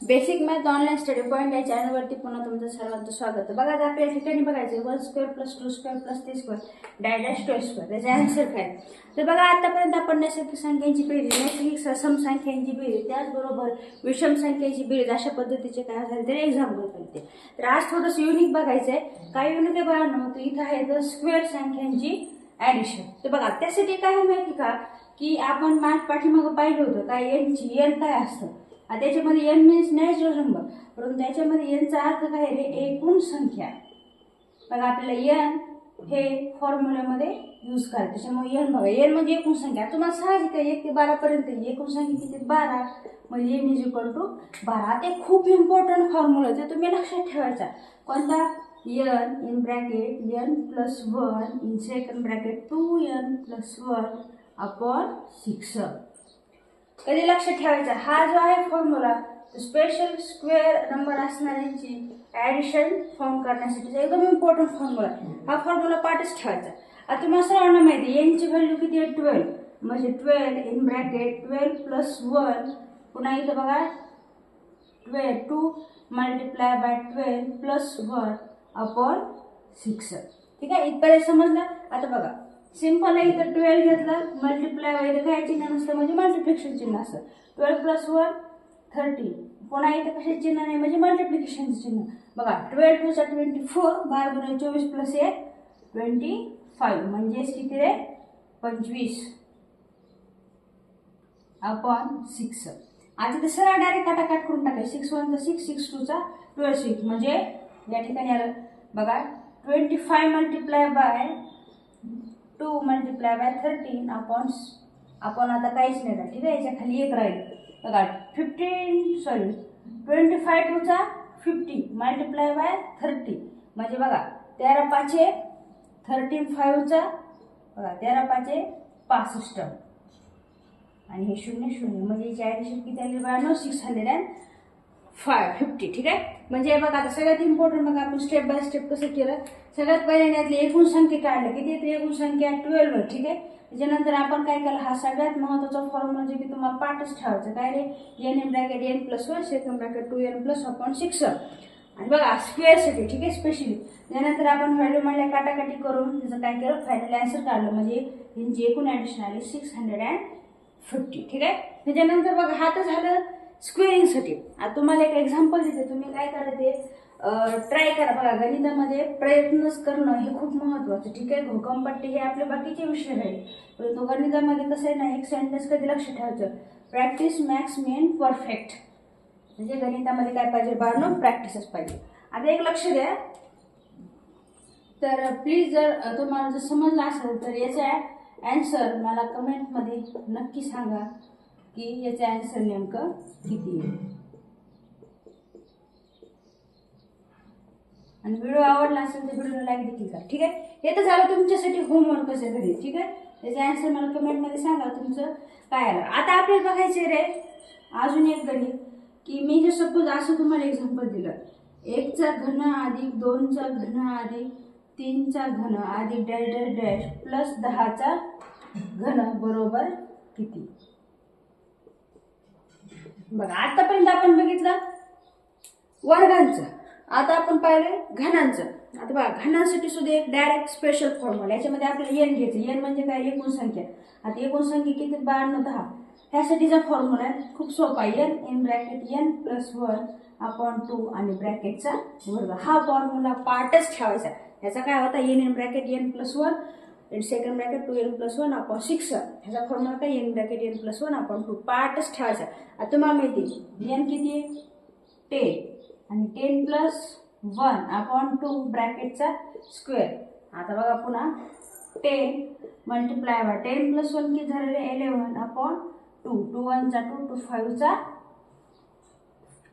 Basic math online study point या चॅनलवरती पुन्हा तुमचं सर्वांचं स्वागत बघा आता आपल्या ठिकाणी बघायचं one square plus two square plus three square डायडॅश two square त्याचे आन्सर काय? तर बघा आतापर्यंत आपण नैसर्गिक संख्यांची बेरीज नैसर्गिक सम संख्यांची बेरीज त्याचबरोबर विषम संख्यांची बेरीज अशा पद्धतीचे काय झाले तर एक्झाम्पल करते तर आज थोडंसं युनिक बघायचं आहे. काय युनिक आहे बघा नव्हतं इथं आहे तर स्क्वेअर संख्यांची ॲडिशन तर बघा त्यासाठी काय आहे माहिती का? की आपण मॅथ पाठीमागं पाहिलं होतं. काय? एनची एन काय असतं? त्याच्यामध्ये एन मीन्स नॅचरल नंबर परंतु त्याच्यामध्ये एनचा अर्थ काय रे एकूण संख्या. बघा आपल्याला एन हे फॉर्म्युल्यामध्ये यूज करायचं. त्याच्यामुळे एन बघा एन म्हणजे एकूण संख्या. तुम्हाला साहजिक आहे एक ते बारापर्यंत एकूण संख्या किती? बारा. म्हणजे एन इज इक्वल टू बारा. ते खूप इम्पॉर्टंट फॉर्म्युला ते तुम्ही लक्षात ठेवायचा. कोणता? N in bracket N plus one in second bracket two N plus one upon six कधी लक्षात ठेवायचा? हा जो आहे फॉर्म्युला स्पेशल स्क्वेअर नंबर असणाऱ्यांची ॲडिशन फॉर्म करण्यासाठी एकदम इम्पॉर्टंट फॉर्म्युला हा फॉर्म्युला पाठच ठेवायचा. आता तुम्हाला सर्वांना माहिती आहे यांची व्हॅल्यू किती आहे? ट्वेल्व म्हणजे twelve in bracket twelve plus one पुन्हा इथं बघा twelve two multiply by twelve plus one upon six ठीक आहे? इथपर्यंत समजलं? आता बघा. सिंपल आहे इथं ट्वेल्व घेतलं मल्टिप्लाय वगैरे काय चिन्ह नसतं म्हणजे मल्टिप्लिकेशन चिन्ह असतं. ट्वेल्व प्लस वन थर्टी पुन्हा इथं कशा चिन्ह नाही म्हणजे मल्टिप्लिकेशन चिन्ह. बघा ट्वेल्व टूचा ट्वेंटी फोर बारा गुणिले चोवीस प्लस एक ट्वेंटी फाईव्ह म्हणजेच किती रे? पंचवीस. अपॉन सिक्स आता ते सरळ डायरेक्ट काटाकाट करून टाकायचं सिक्स वनचा सिक्स सिक्स टूचा ट्वेल्व सिक्स म्हणजे या ठिकाणी आलं. बघा twenty five multiply by two multiply by thirteen आपण आपण आता काहीच नाही राहिलं ठीक आहे याच्या खाली एक राहील. बघा फिफ्टीन सॉरी ट्वेंटी फाय टूचा फिफ्टी मल्टिप्लाय बाय थर्टी म्हणजे बघा तेरा पाचशे थर्टीन फाईव्हचा बघा तेरा पाचशे पासष्ट. आणि हे शून्य शून्य. म्हणजे याची ॲडिशन किती आली? No six hundred and five fifty ठीक आहे? म्हणजे बघा आता सगळ्यात इम्पॉर्टंट बघा आपण स्टेप बाय स्टेप कसं केलं? सगळ्यात पहिल्यांदा यातली एकूण संख्या काढलं. किती येते एकूण संख्या ट्वेल्व ठीक आहे? त्याच्यानंतर आपण काय केलं? हा सगळ्यात महत्त्वाचा फॉर्म्युला जे की तुम्हाला पाठच ठेवायचं. काय रे? N M bracket N plus one second bracket two N plus upon six आणि बघा स्क्वेअरसाठी ठीक आहे? स्पेशली त्यानंतर आपण व्हॅल्यू म्हणल्या काटाकाटी करून त्याचं काय केलं? फायनल आन्सर काढलं. म्हणजे यांची एकूण ॲडिशन आली सिक्स हंड्रेड अँड फिफ्टी ठीक आहे? त्याच्यानंतर बघा हा तर झालं स्क्वेअरिंगसाठी. आता तुम्हाला एक एक्झाम्पल देते. तुम्ही काय करा ते? ट्राय करा. बघा गणितामध्ये प्रयत्नच करणं हे खूप महत्त्वाचं ठीक आहे? घोकमपट्टी हे आपले बाकीचे विषय राहील. परंतु गणितामध्ये कसं आहे ना एक सेंटेन्स कधी लक्ष ठेवायचं? प्रॅक्टिस मॅक्स मेन परफेक्ट म्हणजे गणितामध्ये काय पाहिजे? बाळणं प्रॅक्टिसच पाहिजे. आता एक लक्ष द्या. तर प्लीज जर तुम्हाला जर समजलं असेल तर याचा ॲन्सर मला कमेंटमध्ये नक्की सांगा. की याचे ॲन्सर नेमकं किती आहे? आणि व्हिडिओ आवडला असेल तर व्हिडिओला लाईक देखील करा. ठीक आहे? हे तर झालं तुमच्यासाठी होमवर्क असेल घरी. ठीक आहे? त्याचे ॲन्सर मला कमेंटमध्ये सांगा तुमचं काय आलं आता आपल्याला बघायचं रे. अजून एक गणित. की मी जर सपोज असं तुम्हाला एक्झाम्पल दिलं. एकचा घन अधिक दोनचा घन अधिक तीनचा घन अधिक डॅश डॅश डॅश प्लस दहाचा घन बरोबर किती? बघा आतापर्यंत आपण बघितलं वर्गांचं. आता आपण पाहिलं घनांचं. आता बघा घनांसाठी सुद्धा एक डायरेक्ट स्पेशल फॉर्म्युला याच्यामध्ये आपल्याला एन घ्यायचं. एन म्हणजे काय? एकूण संख्या. आता एकूण संख्या किती? बावन्न दहा. ह्यासाठीचा फॉर्म्युला आहे खूप सोपा N in bracket N plus one upon two आणि ब्रॅकेटचा वर्ग. हा फॉर्म्युला पार्टच ठेवायचा. याचा काय होता? N N bracket N plus one in second bracket two N plus one upon six ह्याचा फॉर्म्युला काय? N bracket N plus one upon two पार्टच ठेवायचा आता तुम्हाला माहिती बी एन किती आहे? टेन आणि ten plus one upon two ब्रॅकेटचा square आता बघा पुन्हा. Ten multiply by ten plus one किती झालेले इलेवन अपॉन टू टू वनचा टू टू फाईव्हचा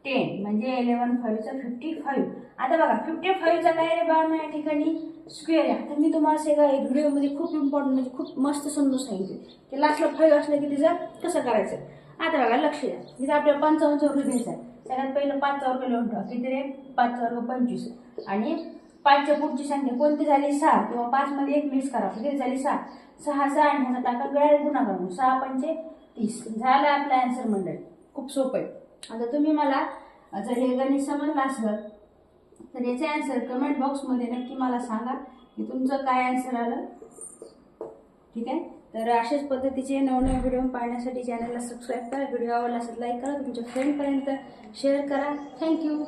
टेन म्हणजे इलेवन फाईव्हचा फिफ्टी फाईव्ह आता बघा फिफ्टी फाईव्हचा काय रे बाळा या ठिकाणी स्क्वेअर आहे. आता मी तुम्हाला सगळं एक व्हिडिओमध्ये खूप इम्पॉर्टंट म्हणजे खूप मस्त समजून सांगितले. की लास्टला फाईव्ह असलं की तिचं कसं करायचं? आता बघा लक्ष द्या. तिथं आपल्याला पंचावन्नचा रुपये घ्यायचा आहे. सगळ्यात पहिलं पाचचा रुपये लोन ठेवा किती रे पाचचा रुपये पंचवीस. आणि पाचच्या पुढची संख्या कोणती झाली? सहा. किंवा पाचमध्ये एक मिक्स करा. किती झाली? सहा. सहा सहा आणि ह्याचा टाका गळ्यात गुन्हा करून सहा पंचे तीस. झालं आपलं आन्सर मंडळ. खूप सोपं आहे. आता तुम्ही मला जर हे गणित समजलं असलं तर याचे आन्सर कमेंट बॉक्समध्ये नक्की मला सांगा की तुमचं काय आन्सर आलं. ठीक आहे? तर अशाच पद्धतीचे नवनवे व्हिडिओ पाहण्यासाठी चॅनलला सबस्क्राईब करा. व्हिडिओ आवडला असेल लाईक करा. तुमच्या फ्रेंडपर्यंत शेअर करा. थँक्यू